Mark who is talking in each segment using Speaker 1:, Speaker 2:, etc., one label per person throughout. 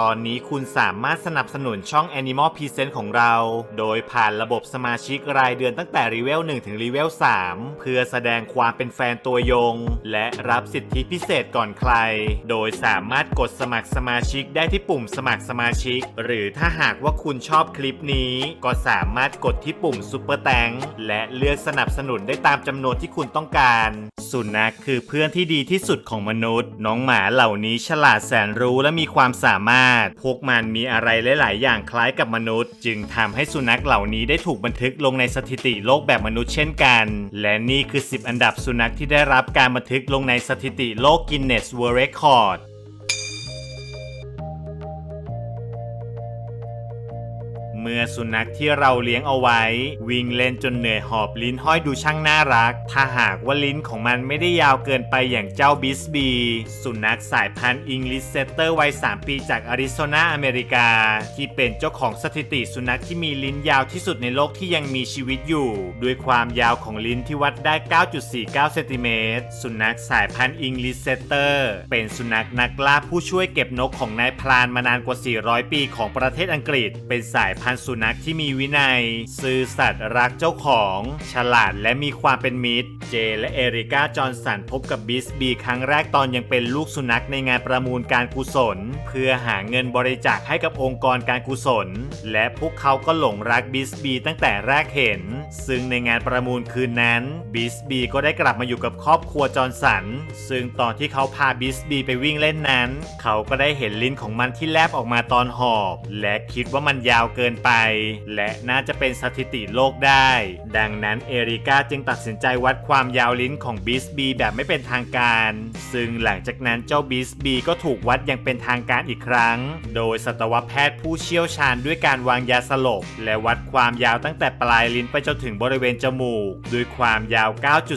Speaker 1: ตอนนี้คุณสามารถสนับสนุนช่อง Animal Present ของเรา โดยผ่านระบบสมาชิกรายเดือนตั้งแต่รีเวล1ถึงรีเวล3เพื่อแสดงความเป็นแฟนตัวยง และรับสิทธิพิเศษก่อนใคร โดยสามารถกดสมัครสมาชิกได้ที่ปุ่มสมัครสมาชิก หรือถ้าหากว่าคุณชอบคลิปนี้ ก็สามารถกดที่ปุ่มซุปเปอร์แตงและเลือกสนับสนุนได้ตามจำนวนที่คุณต้องการ สุนัขคือเพื่อนที่ดีที่สุดของมนุษย์ น้องหมาเหล่านี้ฉลาดแสนรู้และมีความสามารถพวกมันมีอะไรหลาย ๆ อย่างคล้ายกับมนุษย์ จึงทำให้สุนัขเหล่านี้ได้ถูกบันทึกลงในสถิติโลกแบบมนุษย์เช่นกัน และนี่คือ 10 อันดับสุนัขที่ได้รับการบันทึกลงในสถิติโลกกินเนสเวิลด์เรคคอร์ด เมื่อสุนัขที่เราเลี้ยงเอาไว้ วิ่งเล่นจนเหนื่อยหอบลิ้นห้อยดูช่างน่ารัก ถ้าหากว่าลิ้นของมันไม่ได้ยาวเกินไปอย่างเจ้าบิสบี สุนัขสายพันธุ์อิงลิสเซเตอร์วัย 3 ปีจากอาริโซนาอเมริกา ที่เป็นเจ้าของสถิติสุนัขที่มีลิ้นยาวที่สุดในโลกที่ยังมีชีวิตอยู่ ด้วยความยาวของลิ้นที่วัดได้ 9.49 เซนติเมตร สุนัขสายพันธุ์อิงลิสเซเตอร์ เป็นสุนัขนักล่าผู้ช่วยเก็บนกของนายพรานมานานกว่า 400 ปีของประเทศอังกฤษ เป็นสายพันธุ์สุนัขที่มีวินัย ซื่อสัตย์รักเจ้าของ ฉลาดและมีความเป็นมิตร เจและเอริก้าจอห์นสันพบกับบิสบีครั้งแรกตอนยังเป็นลูกสุนัขในงานประมูลการกุศล เพื่อหาเงินบริจาคให้กับองค์กรการกุศล และพวกเขาก็หลงรักบิสบีตั้งแต่แรกเห็นซึ่งในงานประมูลคืนนั้นบิสบีก็ได้กลับมาอยู่กับครอบครัวจอห์นสัน ซึ่งตอนที่เขาพาบิสบีไปวิ่งเล่นนั้น เขาก็ได้เห็นลิ้นของมันที่แลบออกมาตอนหอบ และคิดว่ามันยาวเกินไป และน่าจะเป็นสถิติโลกได้ ดังนั้นเอริก้าจึงตัดสินใจวัดความยาวลิ้นของบิสบีแบบไม่เป็นทางการ ซึ่งหลังจากนั้นเจ้าบิสบีก็ถูกวัดอย่างเป็นทางการอีกครั้ง โดยสัตวแพทย์ผู้เชี่ยวชาญด้วยการวางยาสลบ และวัดความยาวตั้งแต่ปลายลิ้นไปจนถึงบริเวณจมูก ด้วยความยาว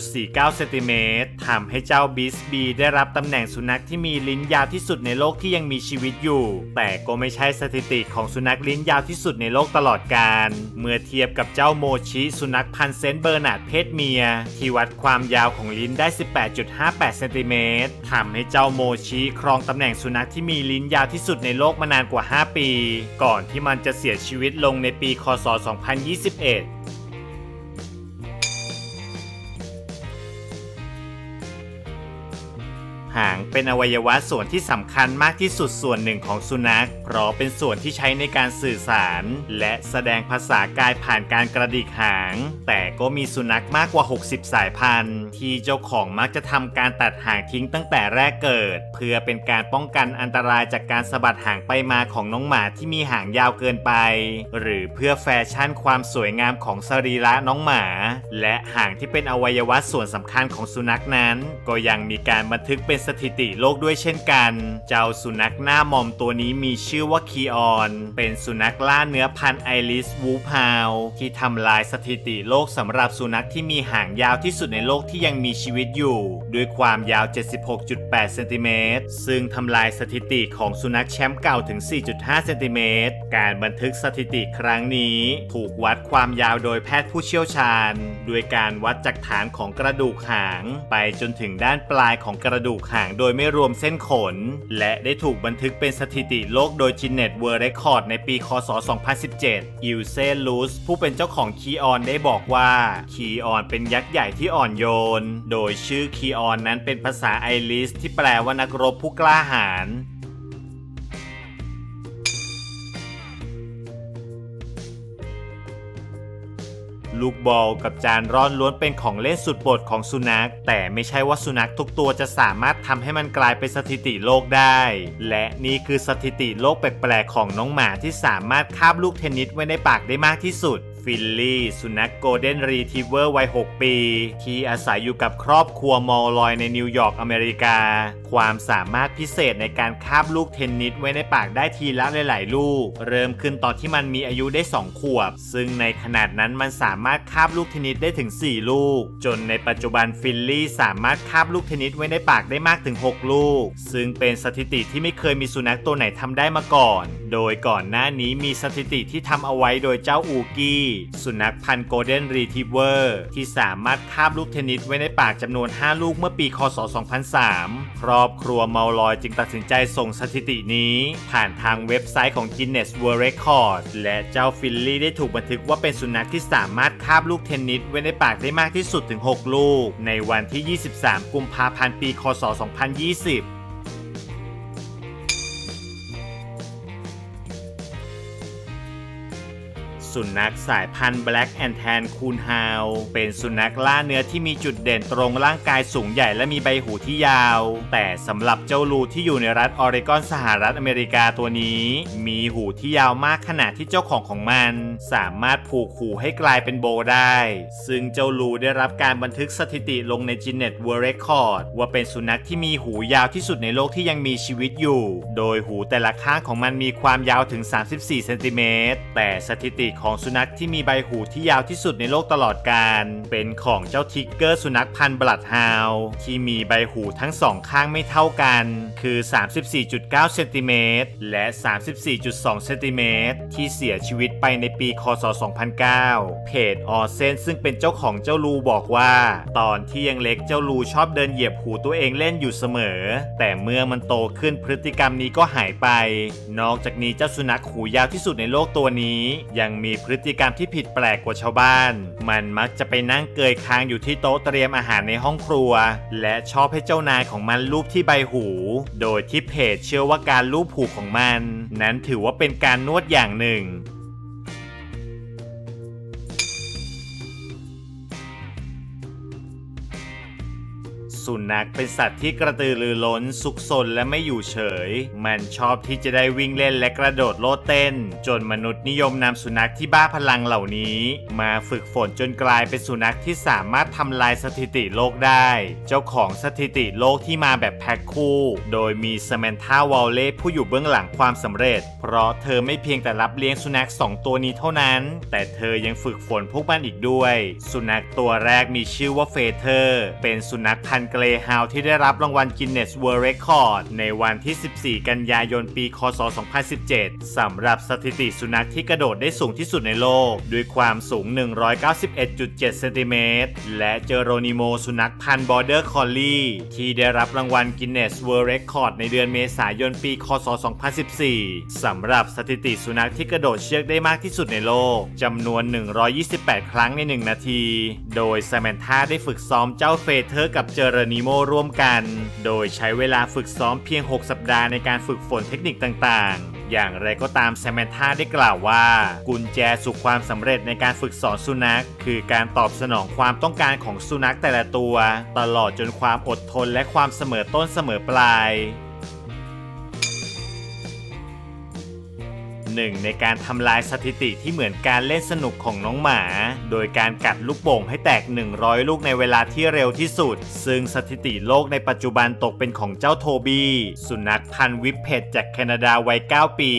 Speaker 1: 9.49 เซนติเมตรทำให้เจ้าบิสบีได้รับตำแหน่งสุนัขที่มีลิ้นยาวที่สุดในโลกที่ยังมีชีวิตอยู่ แต่ก็ไม่ใช่สถิติของสุนัขลิ้นยาวที่สุดในโลกตลอดกาลเมื่อเทียบกับเจ้าโมชิสุนัขพันเซนเบอร์นาร์ดเพศเมีย ที่วัดความยาวของลิ้นได้ 18.58 เซนติเมตรทำให้เจ้าโมชิครองตำแหน่งสุนัขที่มีลิ้นยาวที่สุดในโลกมานานกว่า 5 ปี ก่อนที่มันจะเสียชีวิตลงในปี คศ 2021 หางเป็นอวัยวะส่วนที่สำคัญมากที่สุดส่วนหนึ่งของสุนัข เพราะเป็นส่วนที่ใช้ในการสื่อสาร และแสดงภาษากายผ่านการกระดิกหาง แต่ก็มีสุนัขมากกว่า 60 สายพันธุ์ ที่เจ้าของมักจะทำการตัดหางทิ้งตั้งแต่แรกเกิด เพื่อเป็นการป้องกันอันตรายจากการสะบัดหางไปมาของน้องหมาที่มีหางยาวเกินไป หรือเพื่อแฟชั่นความสวยงามของสรีระน้องหมา และหางที่เป็นอวัยวะส่วนสำคัญของสุนัขนั้น ก็ยังมีการบันทึกเป็นสถิติโลกด้วยเช่นกัน เจ้าสุนัขหน้ามอมตัวนี้มีชื่อว่าคีออน เป็นสุนัขล่าเนื้อพันธุ์ไอริสวูพาวที่ทำลายสถิติโลกสำหรับสุนัขที่มีหางยาวที่สุดในโลกที่ยังมีชีวิตอยู่ ด้วยความยาว 76.8 เซนติเมตร ซึ่งทำลายสถิติของสุนัขแชมป์เก่าถึง 4.5 เซนติเมตร การบันทึกสถิติครั้งนี้ ถูกวัดความยาวโดยแพทย์ผู้เชี่ยวชาญ ด้วยการวัดจากฐานของกระดูกหาง ไปจนถึงด้านปลายของกระดูกหางโดยไม่รวมเส้นขน และได้ถูกบันทึกเป็นสถิติโลกโดย Guinness World Record ในปี คศ 2017 อิลเซลูสผู้เป็นเจ้าของคีออนได้บอกว่าคีออนเป็นยักษ์ใหญ่ที่อ่อนโยน โดยชื่อคีออนนั้นเป็นภาษาไอริสที่แปลว่านักรบผู้กล้าหาญ ลูกบอลกับจานร่อนล้วนเป็นของเล่นสุดโปรดของสุนัข แต่ไม่ใช่ว่าสุนัขทุกตัวจะสามารถทำให้มันกลายเป็นสถิติโลกได้ และนี่คือสถิติโลกแปลกๆของน้องหมาที่สามารถคาบลูกเทนนิสไว้ในปากได้มากที่สุด ฟิลลี่สุนัขโกลเด้นรีทิเวอร์วัย 6 ปี ที่อาศัยอยู่กับครอบครัวมอลลอยในนิวยอร์กอเมริกา ความสามารถพิเศษในการคาบลูกเทนนิสไว้ในปากได้ทีละหลาย ๆ ลูก เริ่มขึ้นตอนที่มันมีอายุได้ 2 ขวบ ซึ่งในขนาดนั้นมันสามารถคาบลูกเทนนิสได้ถึง 4 ลูก จนในปัจจุบันฟิลลี่สามารถคาบลูกเทนนิสไว้ในปากได้มากถึง 6 ลูก ซึ่งเป็นสถิติที่ไม่เคยมีสุนัขตัวไหนทำได้มาก่อน โดยก่อนหน้านี้มีสถิติที่ทำเอาไว้โดยเจ้าอูกี้สุนัขพันธุ์โกลเด้นรีทิเวอร์ที่สามารถคาบลูกเทนนิสไว้ในปากจำนวน 5 ลูกเมื่อปี คศ 2003 ครอบครัวเมาลอยจึงตัดสินใจส่งสถิตินี้ ผ่านทางเว็บไซต์ของ Guinness World Record และเจ้าฟิลลี่ได้ถูกบันทึกว่าเป็นสุนัขที่สามารถคาบลูกเทนนิสไว้ในปากได้มากที่สุดถึง 6 ลูก ในวันที่ 23 กุมภาพันธ์ ปี คศ 2020 สุนัขสายพันธุ์ Black and Tan Coonhound เป็นสุนัขล่าเนื้อที่มีจุดเด่นตรงร่างกายสูงใหญ่และมีใบหูที่ยาว แต่สำหรับเจ้าลูที่อยู่ในรัฐออริกอนสหรัฐอเมริกาตัวนี้ มีหูที่ยาวมากขนาดที่เจ้าของของมัน สามารถผูกหูให้กลายเป็นโบได้ ซึ่งเจ้าลูได้รับการบันทึกสถิติลงใน Guinness World Record ว่าเป็นสุนัขที่มีหูยาวที่สุดในโลกที่ยังมีชีวิตอยู่ โดยหูแต่ละข้างของมันมีความยาวถึง 34 เซนติเมตร แต่สถิติของของสุนัขที่มีใบหูที่ยาวที่สุดในโลกตลอดกาลเป็นของเจ้าทิกเกอร์สุนัขพันธุ์บลัดฮาวที่มีใบหูทั้งสองข้างไม่เท่ากัน คือ 34.9เซนติเมตรและ 34.2เซนติเมตรที่เสียชีวิตไปในปีคศ 2009 เพจออเซนซึ่งเป็นเจ้าของเจ้าลูบอกว่า ตอนที่ยังเล็กเจ้าลูชอบเดินเหยียบหูตัวเองเล่นอยู่เสมอ แต่เมื่อมันโตขึ้นพฤติกรรมนี้ก็หายไป นอกจากนี้เจ้าสุนัขหูยาวที่สุดในโลกตัวนี้ ยังมีพฤติกรรมที่ผิดแปลกกว่าชาวบ้าน มันมักจะไปนั่งเกยคางอยู่ที่โต๊ะเตรียมอาหารในห้องครัว และชอบให้เจ้านายของมันลูบที่ใบหู โดยที่เพจเชื่อว่าการลูบหูของมัน นั้นถือว่าเป็นการนวดอย่างหนึ่ง สุนัขเป็นสัตว์ที่กระตือรือร้นซุกซนและไม่อยู่เฉย มันชอบที่จะได้วิ่งเล่นและกระโดดโลดเต้น จนมนุษย์นิยมนำสุนัขที่บ้าพลังเหล่านี้ มาฝึกฝนจนกลายเป็นสุนัขที่สามารถทำลายสถิติโลกได้ เจ้าของสถิติโลกที่มาแบบแพ็คคู่ โดยมีสแมนธาวอลเล่ผู้อยู่เบื้องหลังความสำเร็จ เพราะเธอไม่เพียงแต่รับเลี้ยงสุนัขสองตัวนี้เท่านั้น แต่เธอยังฝึกฝนพวกมันอีกด้วย สุนัขตัวแรกมีชื่อว่าเฟเธอร์ เป็นสุนัขพันธุ์เกรย์ฮาวที่ได้รับรางวัล Guinness World Record ในวันที่ 14 กันยายนปี คศ 2017 สำหรับสถิติสุนัขที่กระโดดได้สูงที่สุดในโลก ด้วยความสูง 191.7 เซนติเมตร และเจอโรนิโมสุนัขพันธุ์ Border Collie ที่ได้รับรางวัล Guinness World Record ในเดือนเมษายนปี คศ 2014 สำหรับสถิติสุนัขที่กระโดดเชือกได้มากที่สุดในโลกจำนวน 128 ครั้งใน 1 นาที โดยแซมนธาได้ฝึกซ้อมเจ้าเฟเธอร์กับเจอโรนิโมร่วมกัน โดยใช้เวลาฝึกซ้อมเพียง 6 สัปดาห์ในการฝึกฝนเทคนิคต่างๆ อย่างไรก็ตามแซมนธาได้กล่าวว่า กุญแจสู่ความสำเร็จในการฝึกสอนสุนัข คือการตอบสนองความต้องการของสุนัขแต่ละตัว ตลอดจนความอดทนและความเสมอต้นเสมอปลาย หนึ่งในการทำลายสถิติที่เหมือนการเล่นสนุกของน้องหมา โดยการกัดลูกโป่งให้แตก 100 ลูกในเวลาที่เร็วที่สุด ซึ่งสถิติโลกในปัจจุบันตกเป็นของเจ้าโทบี้ สุนัขพันธุ์วิปเพดจากแคนาดาวัย 9 ปี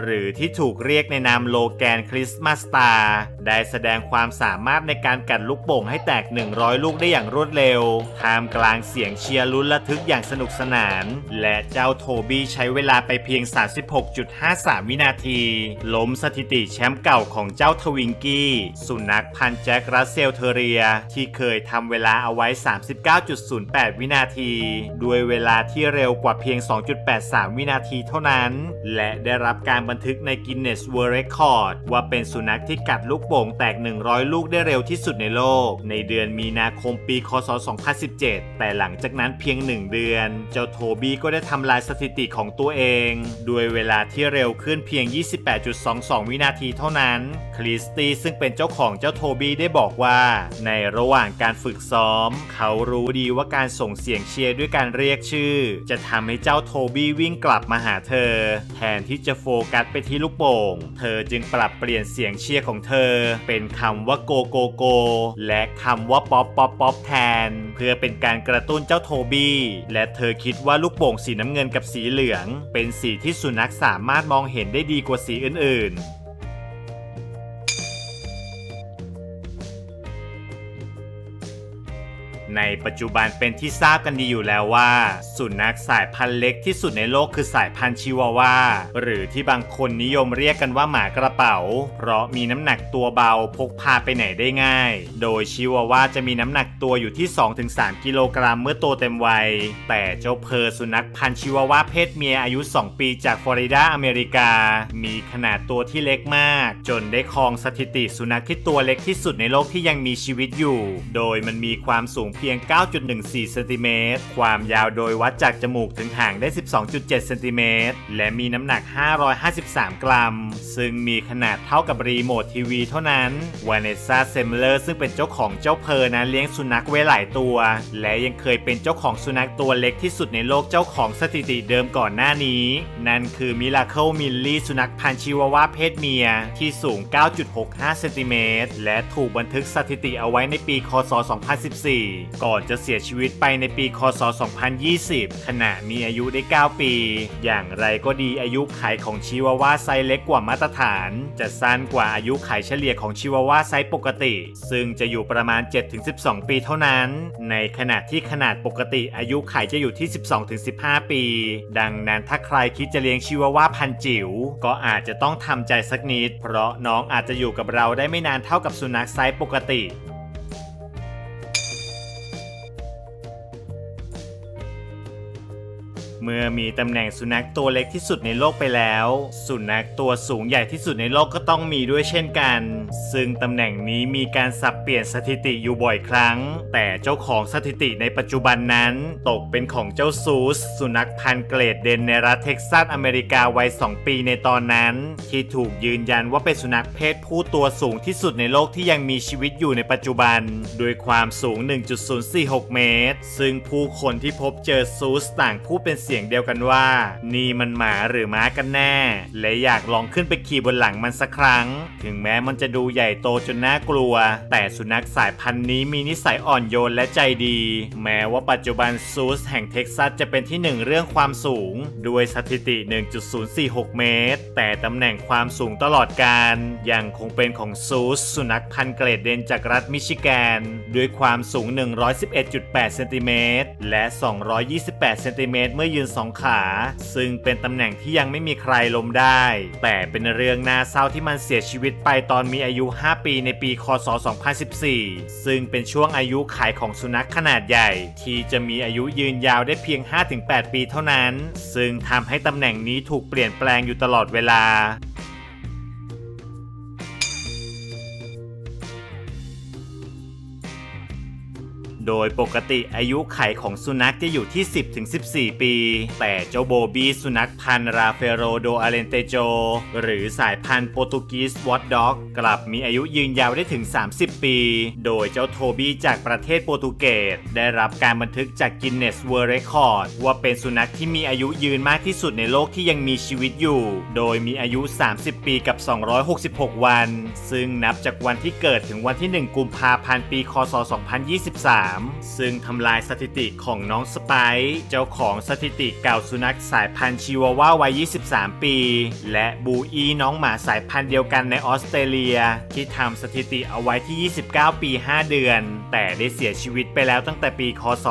Speaker 1: หรือที่ถูกเรียกในนามโลแกนคริสต์มาสตาร์ ได้แสดงความสามารถในการกัดลูกโป่งให้แตก 100 ลูกได้อย่างรวดเร็วท่ามกลางเสียงเชียร์ลุ้นระทึกอย่างสนุกสนาน และเจ้าโทบี้ใช้เวลาไปเพียง 36.53 วินาทีล้มสถิติแชมป์เก่าของเจ้าทวิงกี้ สุนัขพันแจ็ครัสเซลเทอเรีย ที่เคยทำเวลาเอาไว้ 39.08 วินาที ด้วยเวลาที่เร็วกว่าเพียง 2.83 วินาทีเท่านั้น และได้รับการบันทึกใน Guinness World Record ว่าเป็นสุนัขที่กัดลูกโป่ง่งแตก 100 ลูกได้เร็วที่สุดในโลก ในเดือนมีนาคมปีคศ 2017 แต่หลังจากนั้นเพียง 1 เดือน เจ้าโทบี้ก็ได้ทำลายสถิติของตัวเองด้วยเวลาที่เร็วขึ้นเพียง 28.22 วินาทีเท่านั้น คริสตี้ซึ่งเป็นเจ้าของเจ้าโทบี้ได้บอกว่า ในระหว่างการฝึกซ้อม เขารู้ดีว่าการส่งเสียงเชียร์ด้วยการเรียกชื่อ จะทำให้เจ้าโทบี้วิ่งกลับมาหาเธอ แทนที่จะโฟกัสไปที่ลูกโป่ง เธอจึงปรับเปลี่ยนเสียงเชียร์ของเธอเป็นคำว่าโกโกโกและคำว่าป๊อปป๊อปป๊อปแทน เพื่อเป็นการกระตุ้นเจ้าโทบี้ และเธอคิดว่าลูกโป่งสีน้ำเงินกับสีเหลือง เป็นสีที่สุนัขสามารถมองเห็นได้ดีกว่าสีอื่นๆ ในปัจจุบันเป็นที่ทราบกันดีอยู่แล้วว่า สุนัขสายพันธุ์เล็กที่สุดในโลกคือสายพันธุ์ชิวาวาหรือที่บางคนนิยมเรียกกันว่าหมากระเป๋า เพราะมีน้ำหนักตัวเบาพกพาไปไหนได้ง่าย โดยชิวาวาจะมีน้ำหนักตัวอยู่ที่ 2-3 กิโลกรัมเมื่อโตเต็มวัย แต่เจ้าเพอร์สุนัขพันธุ์ชิวาวาเพศเมียอายุ 2 ปีจากฟลอริดาอเมริกา มีขนาดตัวที่เล็กมาก จนได้ครองสถิติสุนัขที่ตัวเล็กที่สุดในโลกที่ยังมีชีวิตอยู่ โดยมันมีความสูงเพียง9.14เซนติเมตรความยาวโดยวัดจากจมูกถึงหางได้ 12.7เซนติเมตรและมีน้ำหนัก 553 กรัม ซึ่งมีขนาดเท่ากับรีโมททีวีเท่านั้นวาเนซาเซมเลอร์ซึ่งเป็นเจ้าของเจ้าเพอร์นั้นเลี้ยงสุนัขไว้หลายตัว และยังเคยเป็นเจ้าของสุนัขตัวเล็กที่สุดในโลกเจ้าของสถิติเดิมก่อนหน้านี้ นั่นคือมิลาเคิลมิลลี่สุนัขพันชิวาวาเพศเมีย ที่สูง 9.65เซนติเมตรและถูกบันทึกสถิติเอาไว้ในปีคศ 2014ก่อนจะเสียชีวิตไปในปีคศ 2020 ขณะมีอายุได้ 9 ปี อย่างไรก็ดีอายุไขของชิวาวาไซส์เล็กกว่ามาตรฐาน จะสั้นกว่าอายุไขเฉลี่ยของชิวาวาไซส์ปกติ ซึ่งจะอยู่ประมาณ 7-12 ปีเท่านั้น ในขณะที่ขนาดปกติอายุไขจะอยู่ที่ 12-15 ปี ดังนั้นถ้าใครคิดจะเลี้ยงชิวาวาพันจิ๋วก็อาจจะต้องทำใจสักนิด เพราะน้องอาจจะอยู่กับเราได้ไม่นานเท่ากับสุนัขไซส์ปกติ เมื่อมีตำแหน่งสุนัขตัวเล็กที่สุดในโลกไปแล้ว สุนัขตัวสูงใหญ่ที่สุดในโลกก็ต้องมีด้วยเช่นกัน ซึ่งตำแหน่งนี้มีการสับเปลี่ยนสถิติอยู่บ่อยครั้ง แต่เจ้าของสถิติในปัจจุบันนั้น ตกเป็นของเจ้าซูส สุนัขพันธุ์เกรดเดนในรัฐเท็กซัสอเมริกาวัย 2 ปีในตอนนั้น ที่ถูกยืนยันว่าเป็นสุนัขเพศผู้ตัวสูงที่สุดในโลกที่ยังมีชีวิตอยู่ในปัจจุบัน ด้วยความสูง 1.046 เมตร ซึ่งผู้คนที่พบเจอซูสต่างพูดเป็นเสียงเดียวกันว่า นี่มันหมาหรือม้ากันแน่ และอยากลองขึ้นไปขี่บนหลังมันสักครั้ง ถึงแม้มันจะดูใหญ่โตจนน่ากลัว แต่สุนัขสายพันธุ์นี้มีนิสัยอ่อนโยนและใจดี แม้ว่าปัจจุบันซูสแห่งเท็กซัสจะเป็นที่หนึ่งเรื่องความสูง ด้วยสถิติ 1.046 เมตร แต่ตำแหน่งความสูงตลอดการยังคงเป็นของซูสสุนัขพันธุ์เกรดเดนจากรัฐมิชิแกน ด้วยความสูง 111.8 เซนติเมตร และ 228 เซนติเมตรเมื่อยืนสองขา ซึ่งเป็นตำแหน่งที่ยังไม่มีใครล้มได้ แต่เป็นเรื่องน่าเศร้าที่มันเสียชีวิตไปตอนมีอายุ 5 ปีในปีคศ 2014 ซึ่งเป็นช่วงอายุขายของสุนัขขนาดใหญ่ ที่จะมีอายุยืนยาวได้เพียง 5-8 ปีเท่านั้น ซึ่งทำให้ตำแหน่งนี้ถูกเปลี่ยนแปลงอยู่ตลอดเวลา โดยปกติอายุไขของสุนัขจะอยู่ที่ 10-14 ปี แต่เจ้าโบบี้สุนัขพันธุ์ราเฟโรโดอาเลนเตโจ หรือสายพันธุ์โปรตุกีสวอตด็อก กลับมีอายุยืนยาวได้ถึง 30 ปี โดยเจ้าโทบี้จากประเทศโปรตุเกสได้รับการบันทึกจากกินเนสเวิร์เรคคอร์ดว่าเป็นสุนัขที่มีอายุยืนมากที่สุดในโลกที่ยังมีชีวิตอยู่ โดยมีอายุ 30 ปีกับ 266 วัน ซึ่งนับจากวันที่เกิดถึงวันที่ 1 กุมภาพันธ์ ปี คศ 2023ซึ่งทำลายสถิติของน้องสไปซ์เจ้าของสถิติเก่าสุนัขสายพันธุ์ชิวาว่าวัย 23 ปี และบูอีน้องหมาสายพันธุ์เดียวกันในออสเตรเลีย ที่ทำสถิติเอาไว้ที่ 29 ปี 5 เดือน แต่ได้เสียชีวิตไปแล้วตั้งแต่ปีคศ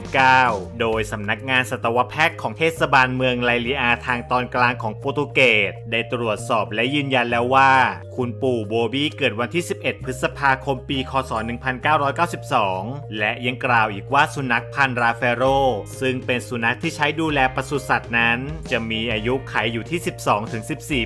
Speaker 1: 1939 โดยสำนักงานสัตวแพทย์ของเทศบาลเมืองไลลีอาทางตอนกลางของโปรตุเกสได้ตรวจสอบและยืนยันแล้วว่า คุณปู่โบบี้เกิดวันที่ 11 พฤษภาคมปี คศ 1992และยังกล่าวอีกว่าสุนัขพันธุ์ราเฟโร ซึ่งเป็นสุนัขที่ใช้ดูแลปศุสัตว์นั้น จะมีอายุไขอยู่ที่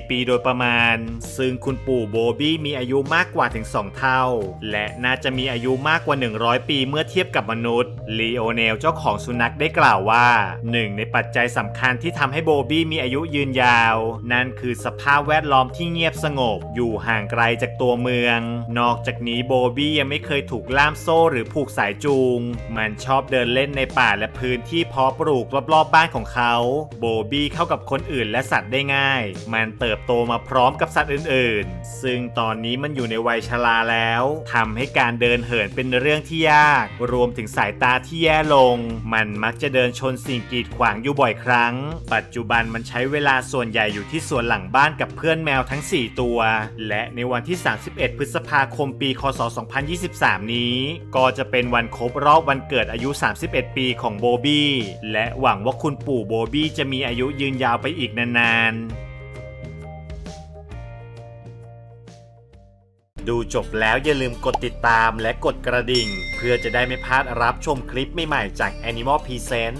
Speaker 1: 12-14 ปีโดยประมาณ ซึ่งคุณปู่โบบี้มีอายุมากกว่าถึง 2 เท่า และน่าจะมีอายุมากกว่า 100 ปีเมื่อเทียบกับมนุษย์ลีโอเนลเจ้าของสุนัขได้กล่าวว่าหนึ่งในปัจจัยสำคัญที่ทำให้โบบี้มีอายุยืนยาว นั่นคือสภาพแวดล้อมที่เงียบสงบ อยู่ห่างไกลจากตัวเมือง นอกจากนี้โบบี้ยังไม่เคยถูกล่ามโซ่หรือผูกสายจูง มันชอบเดินเล่นในป่าและพื้นที่เพาะปลูกรอบๆบบ้านของเขา โบบี้เข้ากับคนอื่นและสัตว์ได้ง่าย มันเติบโตมาพร้อมกับสัตว์อื่นๆ ซึ่งตอนนี้มันอยู่ในวัยชราแล้วทำให้การเดินเหินเป็นเรื่องที่ยาก รวมถึงสายตาที่แย่ลง มันมักจะเดินชนสิ่งกีดขวางอยู่บ่อยครั้ง ปัจจุบันมันใช้เวลาส่วนใหญ่อยู่ที่สวนหลังบ้านกับเพื่อนแมวทั้ง 4 ตัว และในวันที่ 31 พฤษภาคมปี คศ 2023 นี้ก็จะเป็นวันครบรอบวันเกิดอายุ 31 ปีของโบบี้และหวังว่าคุณปู่โบบี้จะมีอายุยืนยาวไปอีกนานๆ ดูจบแล้วอย่าลืมกดติดตามและกดกระดิ่ง เพื่อจะได้ไม่พลาดรับชมคลิปใหม่ๆจาก Animal Present